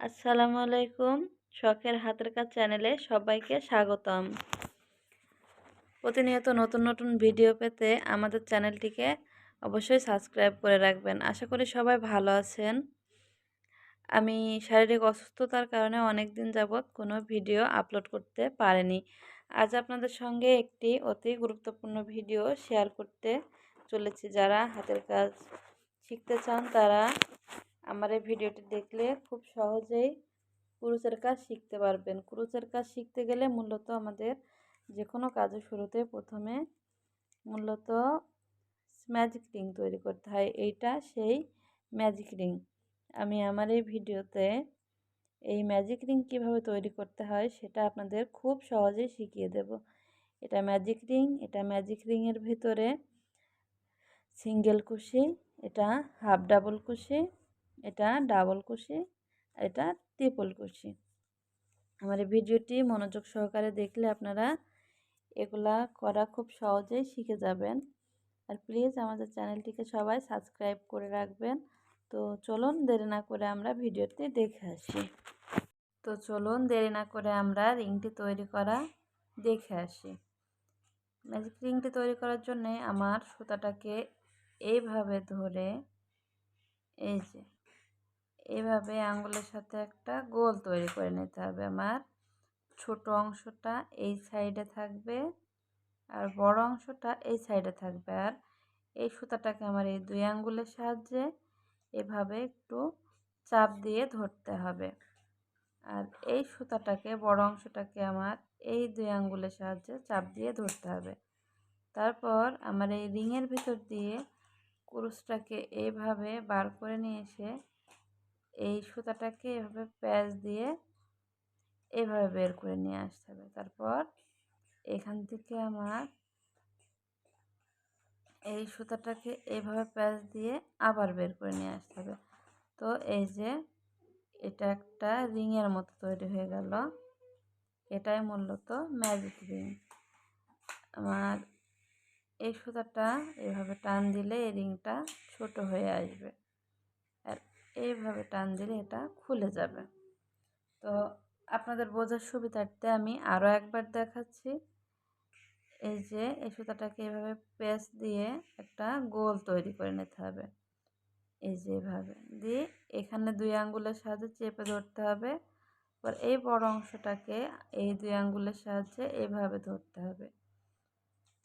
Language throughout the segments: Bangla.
আসসালামু আলাইকুম। শখের হাতের কাজ চ্যানেলে সবাইকে স্বাগতম। প্রতিনিয়ত নতুন নতুন ভিডিও পেতে আমাদের চ্যানেলটিকে অবশ্যই সাবস্ক্রাইব করে রাখবেন। আশা করি সবাই ভালো আছেন। আমি শারীরিক অসুস্থতার কারণে অনেক দিন যাবৎ কোনো ভিডিও আপলোড করতে পারিনি। আজ আপনাদের সঙ্গে একটি অতি গুরুত্বপূর্ণ ভিডিও শেয়ার করতে চলেছি। যারা হাতের কাজ শিখতে চান তারা আমার এই ভিডিওটি দেখলে খুব সহজেই কুরুচের কাজ শিখতে পারবেন। কুরুচের কাজ শিখতে গেলে মূলত আমাদের যে কোনো কাজের শুরুতে প্রথমে মূলত ম্যাজিক রিং তৈরি করতে হয়। এইটা সেই ম্যাজিক রিং আমি আমার এই ভিডিওতে এই ম্যাজিক রিং কীভাবে তৈরি করতে হয় সেটা আপনাদের খুব সহজেই শিখিয়ে দেব। এটা ম্যাজিক রিং এটা ম্যাজিক রিংয়ের ভিতরে সিঙ্গেল কুশি, এটা হাফ ডাবল কুশি এটা ডাবল কুশি, আর এটা ট্রিপল কুশি। আমার এই ভিডিওটি মনোযোগ সহকারে দেখলে আপনারা এগুলা করা খুব সহজেই শিখে যাবেন। আর প্লিজ আমাদের চ্যানেলটিকে সবাই সাবস্ক্রাইব করে রাখবেন। তো চলুন দেরি না করে আমরা ভিডিওতে দেখে আসি। তো চলুন দেরি না করে আমরা রিংটি তৈরি করা দেখে আসি। ম্যাজিক রিংটি তৈরি করার জন্যে আমার সুতাটাকে এইভাবে ধরে, এই যে এভাবে আঙ্গুলের সাথে একটা গোল তৈরি করে নিতে হবে আমার। ছোট অংশটা এই সাইডে থাকবে আর বড় অংশটা এই সাইডে থাকবে। আর এই সুতাটাকে আমার এই দুই আঙ্গুলের সাহায্যে এভাবে একটু চাপ দিয়ে ধরতে হবে। আর এই সুতাটাকে, বড় অংশটাকে আমার এই দুই আঙ্গুলের সাহায্যে চাপ দিয়ে ধরতে হবে। তারপর আমার এই রিংয়ের ভিতর দিয়ে কুরুশটাকে এইভাবে বার করে নিয়ে এসে এই সুতাটাকে এভাবে প্যাচ দিয়ে এভাবে বের করে নিয়ে আসতে হবে। তারপর এখান থেকে আমার এই সুতাটাকে এইভাবে প্যাচ দিয়ে আবার বের করে নিয়ে আসতে হবে। তো এই যে এটা একটা রিংয়ের মতো তৈরি হয়ে গেল। এটাই মূলত ম্যাজিক রিং। আমার এই সুতাটা এভাবে টান দিলে এই রিংটা ছোট হয়ে আসবে। এইভাবে টান দিলে এটা খুলে যাবে। তো আপনাদের বোঝার সুবিধার্থে আমি আরও একবার দেখাচ্ছি। এই যে, এই সুতাটাকে এভাবে পেস দিয়ে একটা গোল তৈরি করে নিতে হবে। এই যে এভাবে দিয়ে এখানে দুই আঙ্গুলের সাহায্যে চেপে ধরতে হবে। পর এই বড় অংশটাকে এই দুই আঙ্গুলের সাহায্যে এইভাবে ধরতে হবে।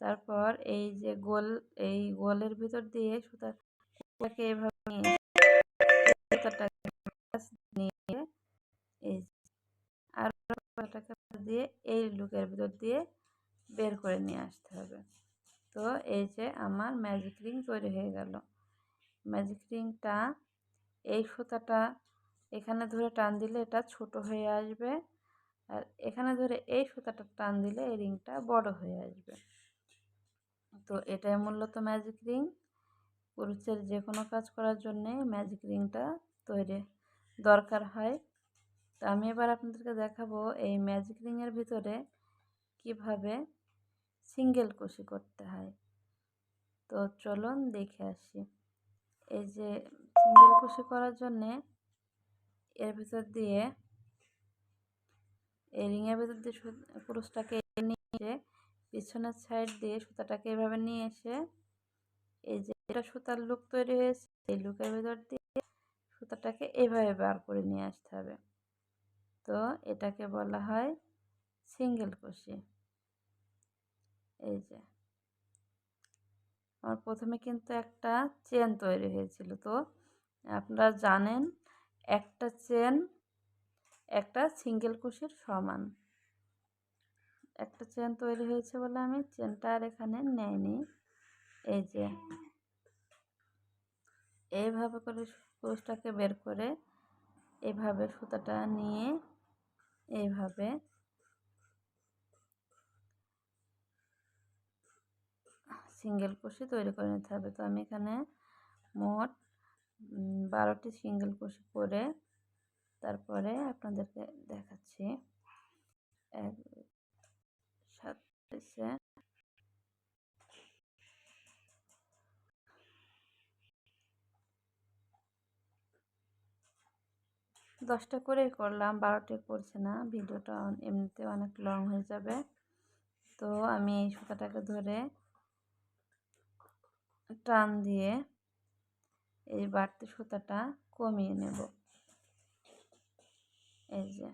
তারপর এই যে গোল, এই গোলের ভিতর দিয়ে সুতাটাকে এভাবে নিয়ে এই আর দিয়ে এই লুকের ভিতর দিয়ে বের করে নিয়ে আসতে হবে। তো এই যে আমার ম্যাজিক রিং তৈরি হয়ে গেল। ম্যাজিক রিংটা এই সুতাটা এখানে ধরে টান দিলে এটা ছোট হয়ে আসবে। আর এখানে ধরে এই সুতাটা টান দিলে এই রিংটা বড় হয়ে আসবে। তো এটাই মূলত ম্যাজিক রিং। পুরুষের যে কোনো কাজ করার জন্যে ম্যাজিক রিংটা তৈরি দরকার হয়। তো আমি এবার আপনাদেরকে দেখাবো এই ম্যাজিক রিংয়ের ভিতরে কীভাবে সিঙ্গেল কুশি করতে হয়। তো চলুন দেখে আসি। এই যে সিঙ্গেল কুশি করার জন্যে এর ভিতর দিয়ে এই রিংয়ের ভিতর দিয়ে পুরুষটাকে নিয়ে পিছনের সাইড দিয়ে সুতাটাকে এভাবে নিয়ে এসে এই যে এটা সুতার লুক তৈরি হয়েছে এই লুকের ভেতর দিয়ে সুতাটাকে এভাবে বার করে নিয়ে আসতে হবে। তো এটাকে বলা হয় সিঙ্গেল কুশি এই যে। আমার প্রথমে কিন্তু একটা চেন তৈরি হয়েছিল। তো আপনারা জানেন একটা চেন একটা সিঙ্গেল কুশির সমান। একটা চেন তৈরি হয়েছে বলে আমি চেনটা আর এখানে নেয়নি এই যে। এইভাবে করে কুরুশটাকে বের করে এভাবে সুতাটা নিয়ে এইভাবে সিঙ্গেল কুশি তৈরি করে নিতে হবে। তো আমি এখানে মোট বারোটি সিঙ্গেল কুশি করে তারপরে আপনাদেরকে দেখাচ্ছি। এক সাতাইশে দশটা করেই করলাম বারোটা করছে না, ভিডিওটা এমনিতে অনেক লং হয়ে যাবে। তো আমি এই সুতাটাকে ধরে টান দিয়ে এই বাড়তি সুতাটা কমিয়ে নেব। এই যে।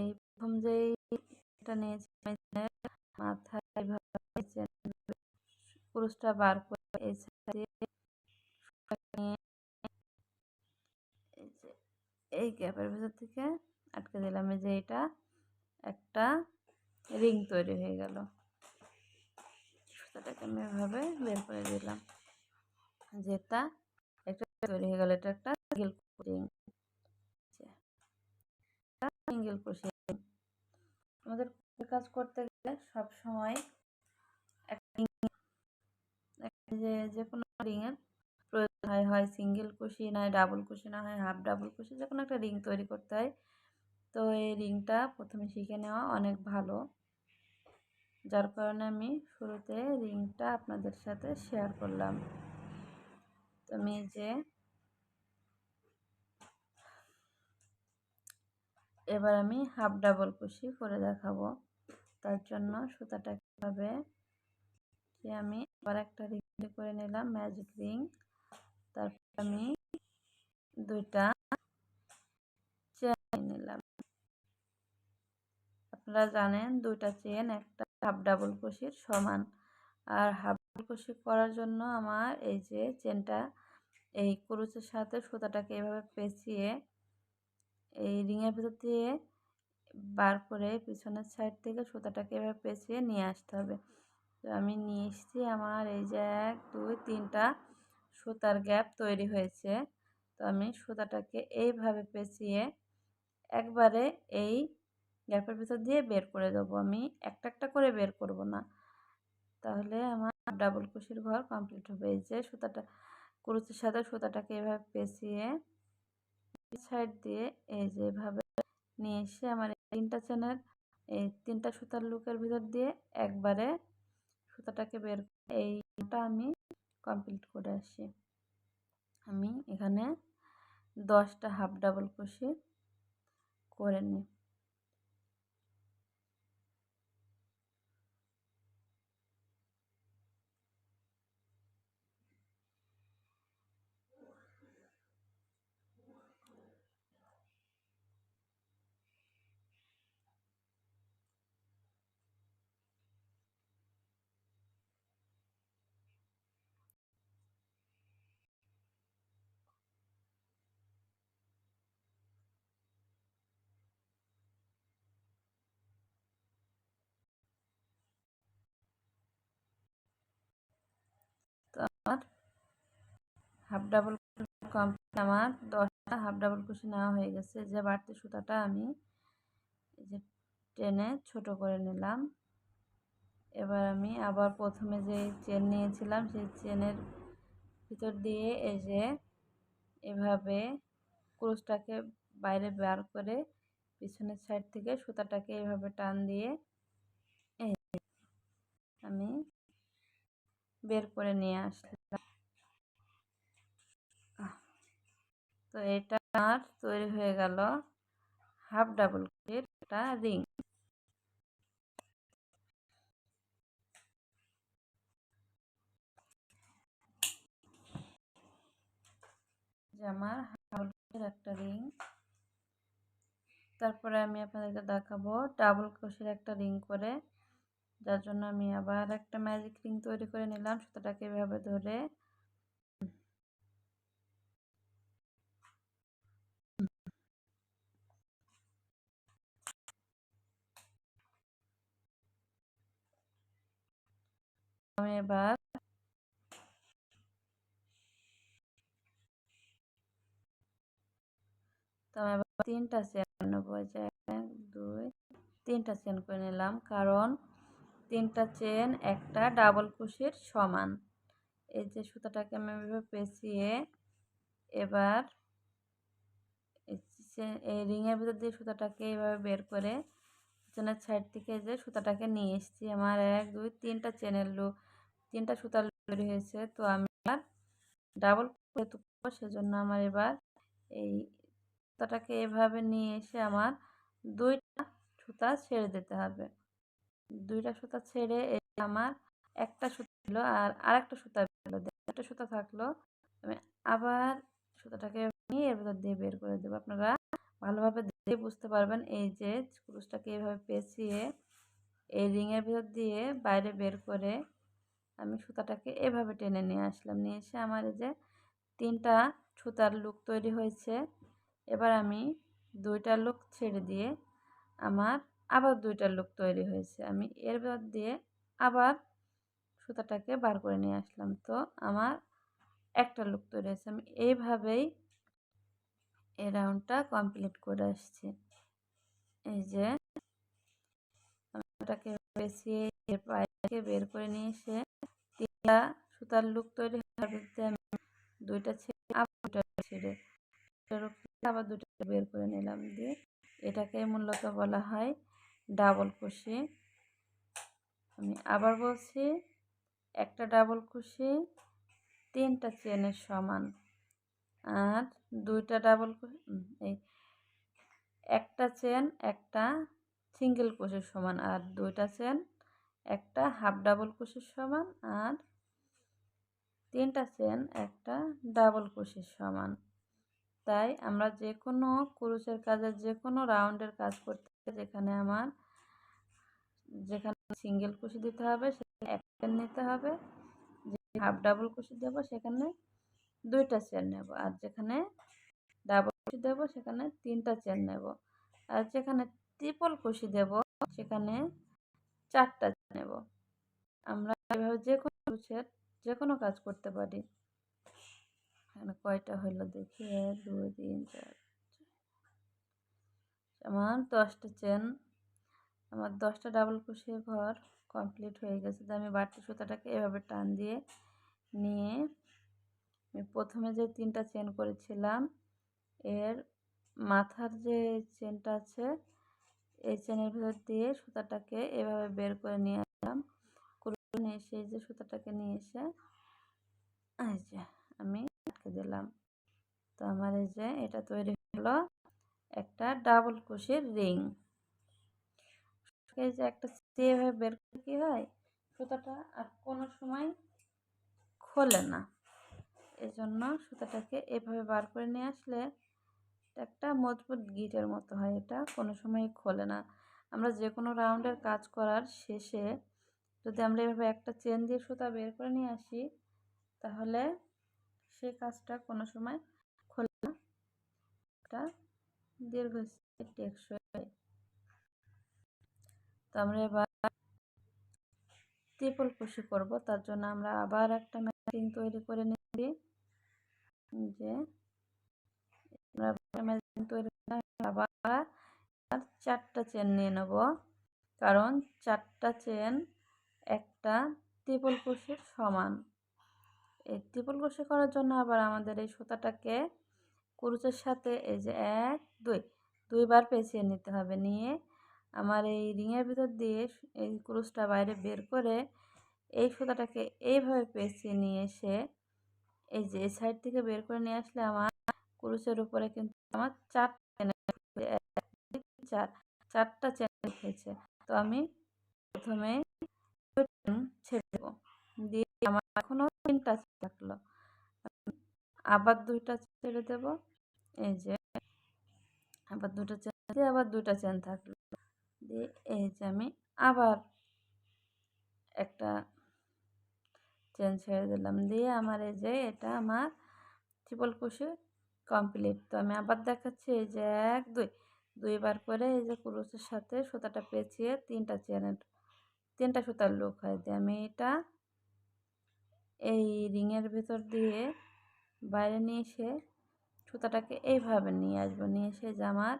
এই প্রথম যেই এটা নিয়েছি, মাথায় পুরুষটা বার করে এই এই গ্যাপের ভেতর থেকে আটকে দিলাম। যে এটা একটা রিং তৈরি হয়ে গেল। সুতাটাকে আমি এভাবে বের করে দিলাম। যেটা একটা তৈরি হয়ে গেল। এটা একটা সিঙ্গেল আমাদের কাজ করতে গেলে সব সময় যে যে কোনো রিংয়ের প্রয়োজন হয় হয় সিঙ্গেল কুশি নয় ডাবল কুশি না হয় হাফ ডাবল কুশি যে কোনো একটা রিং তৈরি করতে হয়। তো এই রিংটা প্রথমে শিখে নেওয়া অনেক ভালো। যার কারণে আমি শুরুতে রিংটা আপনাদের সাথে শেয়ার করলাম। তো আমি যে এবার আমি হাফ ডাবল কুশি করে দেখাবো। তার জন্য সুতাটা কীভাবে যে আমি আবার একটা করে নিলাম ম্যাজিক রিং তারপর আমি দুইটা চেন নিলাম। আপনারা জানেন দুইটা চেন একটা হাফ ডাবল কুশির সমান। আর হাফ ডাবল কুশি করার জন্য আমার এই যে চেনটা এই কুরুচের সাথে সুতাটাকে এভাবে পেঁচিয়ে এই রিংয়ের ভিতর দিয়ে বার করে পিছনের সাইড থেকে সুতাটাকে এভাবে পেঁচিয়ে নিয়ে আসতে হবে। তো আমি নিয়ে এসেছি আমার এই যে এক, দুই, তিনটা সুতার গ্যাপ তৈরি হয়েছে। তো আমি সুতাটাকে এইভাবে পেঁচিয়ে একবারে এই গ্যাপের ভিতর দিয়ে বের করে দেবো। আমি একটা একটা করে বের করব না। তাহলে আমার ডাবল কুশির ঘর কমপ্লিট হবে। এই যে সুতাটা, কুরুচের সাথে সুতাটাকে এভাবে পেঁচিয়ে সাইড দিয়ে এই যে এভাবে নিয়ে এসে আমার তিনটা চেনের এই তিনটা সুতার লুকের ভিতর দিয়ে একবারে সুতাটাকে বের এইটা আমি কমপ্লিট করে আসি। আমি এখানে দশটা হাফ ডাবল ক্রোশে করে নিই। হাফ ডাবল কমপ্লিট আমার, দশটা হাফ ডাবল কুশি নেওয়া হয়ে গেছে। যে বাড়তি সুতাটা আমি যে টেনে ছোট করে নিলাম। এবার আমি আবার প্রথমে যে চেন নিয়েছিলাম, সেই চেনের ভিতর দিয়ে এই যে এভাবে ক্রুশটাকে বাইরে বার করে পিছনের সাইড থেকে সুতাটাকে এভাবে টান দিয়ে আমি বের করে নিয়ে আসলাম। তো এটা আমার তৈরি হয়ে গেল হাফ ডাবল একটা রিং। আমার হাফ একটা রিং। তারপরে আমি আপনাদেরকে দেখাবো ডাবল ক্রোশের একটা রিং করে যার জন্য আমি আবার একটা ম্যাজিক রিং তৈরি করে নিলাম সুতোটাকে এভাবে ধরে। আমি এবার তো তিনটা চেন নেব এক, দুই, তিনটা চেন করে নিলাম। কারণ তিনটা চেন, একটা ডাবল কুশির সমান। এই যে সুতাটাকে আমি এভাবে পেঁচিয়ে এবার এই রিংয়ের ভিতর দিয়ে সুতাটাকে এইভাবে বের করে পিছনের সাইড থেকে যে সুতাটাকে নিয়ে এসেছি। আমার এক, দুই, তিনটা চেনের লু, তিনটা সুতার তৈরি হয়েছে। তো আমি আর ডাবল সেজন্য আমার এবার এই সুতাটাকে এভাবে নিয়ে এসে আমার দুইটা সুতা ছেড়ে দিতে হবে। দুইটা সুতা ছেড়ে আমার একটা সুতা ছিল আর আরেকটা সুতা বেরোলো একটা সুতা থাকল, আমি আবার সুতাটাকে নিয়ে এর ভিতর দিয়ে বের করে দেবো। আপনারা ভালোভাবে দেখে বুঝতে পারবেন এই যে কুরুশটাকে এভাবে পেঁচিয়ে এই রিংয়ের ভিতর দিয়ে বাইরে বের করে আমি সুতাটাকে এভাবে টেনে নিয়ে আসলাম। নিয়ে এসে আমার এই যে তিনটা সুতার লুক তৈরি হয়েছে। এবার আমি দুইটা লুক ছেড়ে দিয়ে আমার আবার দুইটা লুক তৈরি হয়েছে। আমি এর বাদ দিয়ে আবার সুতাটাকে বার করে নিয়ে আসলাম। তো আমার একটা লুক তৈরি হয়েছে। আমি এইভাবেই এই রাউন্ডটা কমপ্লিট করে আসছি। এই যে ওটাকে বেছিয়ে এর পায়ে বের করে নিয়ে এসে তিনটা সুতার লুক তৈরি হওয়ার আমি দুইটা ছেড়ে আবার দুটা ছেড়ে আবার দুটো বের করে নিলাম। দিয়ে এটাকে মূলত বলা হয় ডাবল কুশি আমি আবার বলছি, একটা ডাবল কুশি তিনটা চেনের সমান। আর দুইটা ডাবল এই একটা চেন, একটা সিঙ্গেল কুশির সমান। আর দুইটা চেন, একটা হাফ ডাবল কুশির সমান। আর তিনটা চেন, একটা ডাবল কুশির সমান। তাই আমরা যে কোনো কুরুশের কাজে যে কোনো রাউন্ডের কাজ করতে যেখানে আমার, যেখানে সিঙ্গেল কুশি দিতে হবে, সেখানে এক চেন নিতে হবে, যে হাফ ডাবল কুশি দেবো, সেখানে দুইটা চেন নেব, আর যেখানে ডাবল কুশি দেবো, সেখানে তিনটা চেন নেব, আর যেখানে ট্রিপল কুশি দেব, সেখানে চারটা নেব। আমরা এভাবে যে কোনো কুশের যে কোনো কাজ করতে পারি। কয়টা হইল দেখি, এক, দুই, তিন, চার। আমার দশটা চেন, আমার দশটা ডাবল কুশির ঘর কমপ্লিট হয়ে গেছে। তো আমি বাড়তি সুতাটাকে এভাবে টান দিয়ে নিয়ে প্রথমে যে তিনটা চেন করেছিলাম, এর মাথার যে চেনটা আছে, এই চেনের ভিতর দিয়ে সুতাটাকে এভাবে বের করে নিয়ে আসলাম। নিয়ে এসে যে সুতাটাকে নিয়ে এসে, এই যে আমি আটকে দিলাম। তো আমার এই যে এটা তৈরি হলো। একটা ডাবল কুশির রিং। যে একটা এভাবে বের করে কী হয়? সুতাটা আর কোনো সময় খোলে না। এই জন্য সুতাটাকে এভাবে বার করে নিয়ে আসলে একটা মজবুত গিটের মতো হয়। এটা কোনো সময় খোলে না। আমরা যে কোনো রাউন্ডের কাজ করার শেষে যদি আমরা এভাবে একটা চেন দিয়ে সুতা বের করে নিয়ে আসি, তাহলে সেই কাজটা কোনো সময় খোলে না। একটা দীর্ঘ টেকসই। তো আমরা এবার ত্রিপল কুশি করব, তার জন্য আমরা আবার একটা ম্যাচিং তৈরি করে নিচ্ছি। যে ম্যাচিং তৈরি আবার চারটা চেন নিয়ে নেব। কারণ চারটা চেন একটা ত্রিপল কুশির সমান। এই ত্রিপল কুশি করার জন্য আবার আমাদের এই সুতাটাকে কুরুচের সাথে এই যে এক, দুই, দুইবার পেঁচিয়ে নিতে হবে। নিয়ে আমার এই রিংয়ের ভিতর দিয়ে এই কুরুচটা বাইরে বের করে এই সুতাটাকে এইভাবে পেঁচিয়ে নিয়ে এসে এই যে সাইড থেকে বের করে নিয়ে আসলে আমার কুরুচের উপরে কিন্তু আমার চার চার, চারটা চ্যানেল হয়েছে। তো আমি প্রথমে ছেড়ে দেবো। দিয়ে আমার এখনও তিনটা থাকল। আবার দুইটা ছেড়ে দেব। এই যে, আবার দুটো চেন দিয়ে আবার দুটা চেন থাকল। দিয়ে এই যে আমি আবার একটা চেন ছেড়ে দিলাম। দিয়ে আমার এই যে এটা আমার ট্রিপল কুশি কমপ্লিট তো আমি আবার দেখাচ্ছি, এই যে এক, দুই, দুইবার করে এই যে কুরুচের সাথে সুতাটা পেঁচিয়ে তিনটা চেনের, তিনটা সুতার লুক হয়। দিয়ে আমি এটা এই রিংয়ের ভেতর দিয়ে বাইরে নিয়ে এসে সুতাটাকে এইভাবে নিয়ে আসব, নিয়ে এসে জামার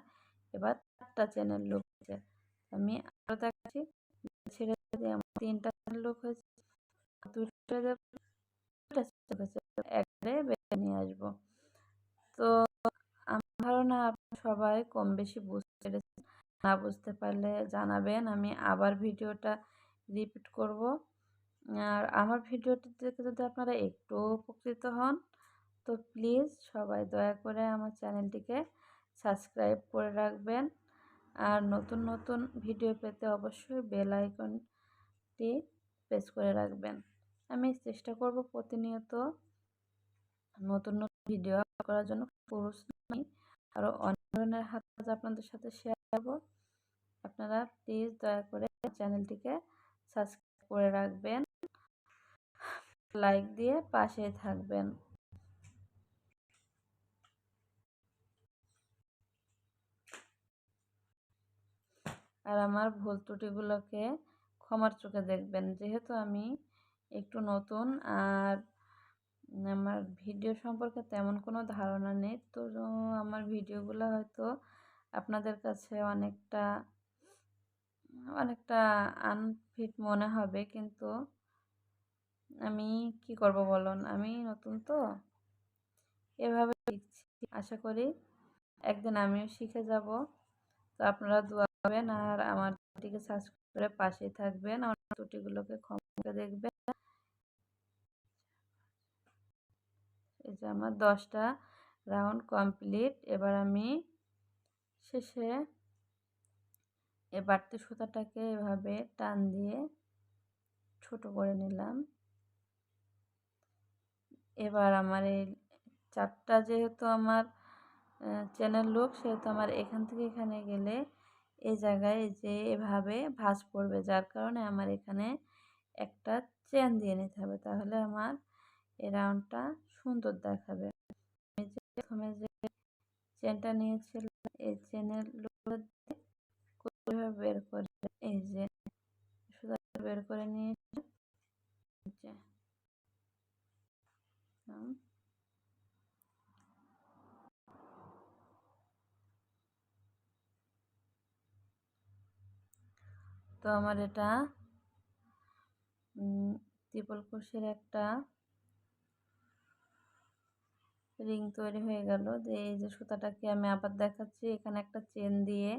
এবার চারটা চেনের লুক হয়েছে। আমি আরও দেখাচ্ছি, ছেড়ে দিয়ে আমার তিনটা লুক হয়েছে। দুটো একবারে বেড়ে নিয়ে আসব। তো আমার ধারণা সবাই কম বেশি বুঝতে পেরেছেন। না বুঝতে পারলে জানাবেন, আমি আবার ভিডিওটা রিপিট করব। আর আমার ভিডিওটি দেখে যদি আপনারা একটু উপকৃত হন তো প্লিজ সবাই দয়া করে আমার চ্যানেলটিকে সাবস্ক্রাইব করে রাখবেন। আর নতুন নতুন ভিডিও পেতে অবশ্যই বেল আইকনটি প্রেস করে রাখবেন। আমি চেষ্টা করব প্রতিনিয়ত নতুন নতুন ভিডিও করার জন্য পুরুষ নই আরও অনেক ধরনের হাত কাজ আপনাদের সাথে শেয়ার করব। আপনারা প্লিজ দয়া করে চ্যানেলটিকে সাবস্ক্রাইব করে রাখবেন। লাইক দিয়ে পাশে থাকবেন। আর আমার ভুল ত্রুটিগুলোকে ক্ষমার চোখে দেখবেন। যেহেতু আমি একটু নতুন আর আমার ভিডিও সম্পর্কে তেমন কোনো ধারণা নেই, তো আমার ভিডিওগুলো হয়তো আপনাদের কাছে অনেকটা অনেকটা আনফিট মনে হবে। কিন্তু আমি কি করব বলুন? আমি নতুন তো, এভাবে শিখছি। আশা করি একদিন আমিও শিখে যাব। তো আপনারা দোয়া করবেন আর আমার দিকে সাবস্ক্রাইব করে পাশেই থাকবেন। আমার ত্রুটিগুলোকে ক্ষমা দেখবেন। এই যে আমার দশটা রাউন্ড কমপ্লিট এবার আমি শেষে এ বাড়তি সুতাটাকে এভাবে টান দিয়ে ছোট করে নিলাম। এবার আমার এই চারটা যেহেতু আমার চেনের লোক সেহেতু আমার এখান থেকে এখানে গেলে এই জায়গায় যে এভাবে ভাঁজ পড়বে। যার কারণে আমার এখানে একটা চেন দিয়ে নিতে হবে। তাহলে আমার এই রাউন্ডটা সুন্দর দেখাবে। আমি যে প্রথমে যে চেনটা নিয়েছিলাম, এই চেনের বের করে এই যে সুতা বের করে নিয়েছি তো আমার এটা ত্রিপল কুশির একটা রিং তৈরি হয়ে গেল। যে এই যে সুতাটাকে আমি আবার দেখাচ্ছি। এখানে একটা চেন দিয়ে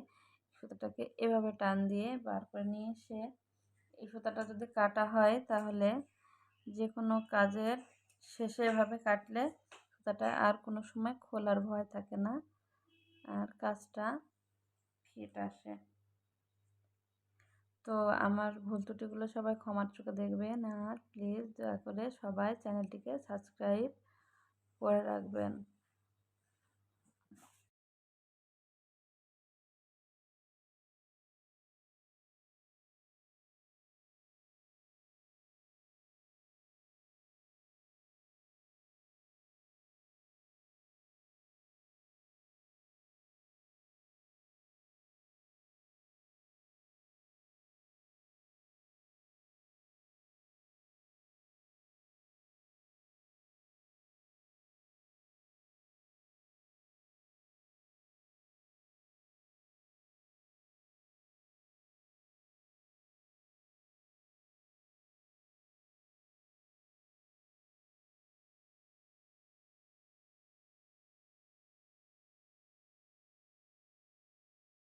সুতাটাকে এভাবে টান দিয়ে বার করে নিয়ে এসে এই সুতাটা যদি কাটা হয় তাহলে যে কোনো কাজের শেষে এভাবে কাটলে সুতাটা আর কোনো সময় খোলার ভয় থাকে না। আর কাজটা ফিট আসে। তো আমার ভুল ত্রুটিগুলো সবাই ক্ষমার চোখে দেখবেন আর প্লিজ দয়া করে সবাই চ্যানেলটিকে সাবস্ক্রাইব করে রাখবেন।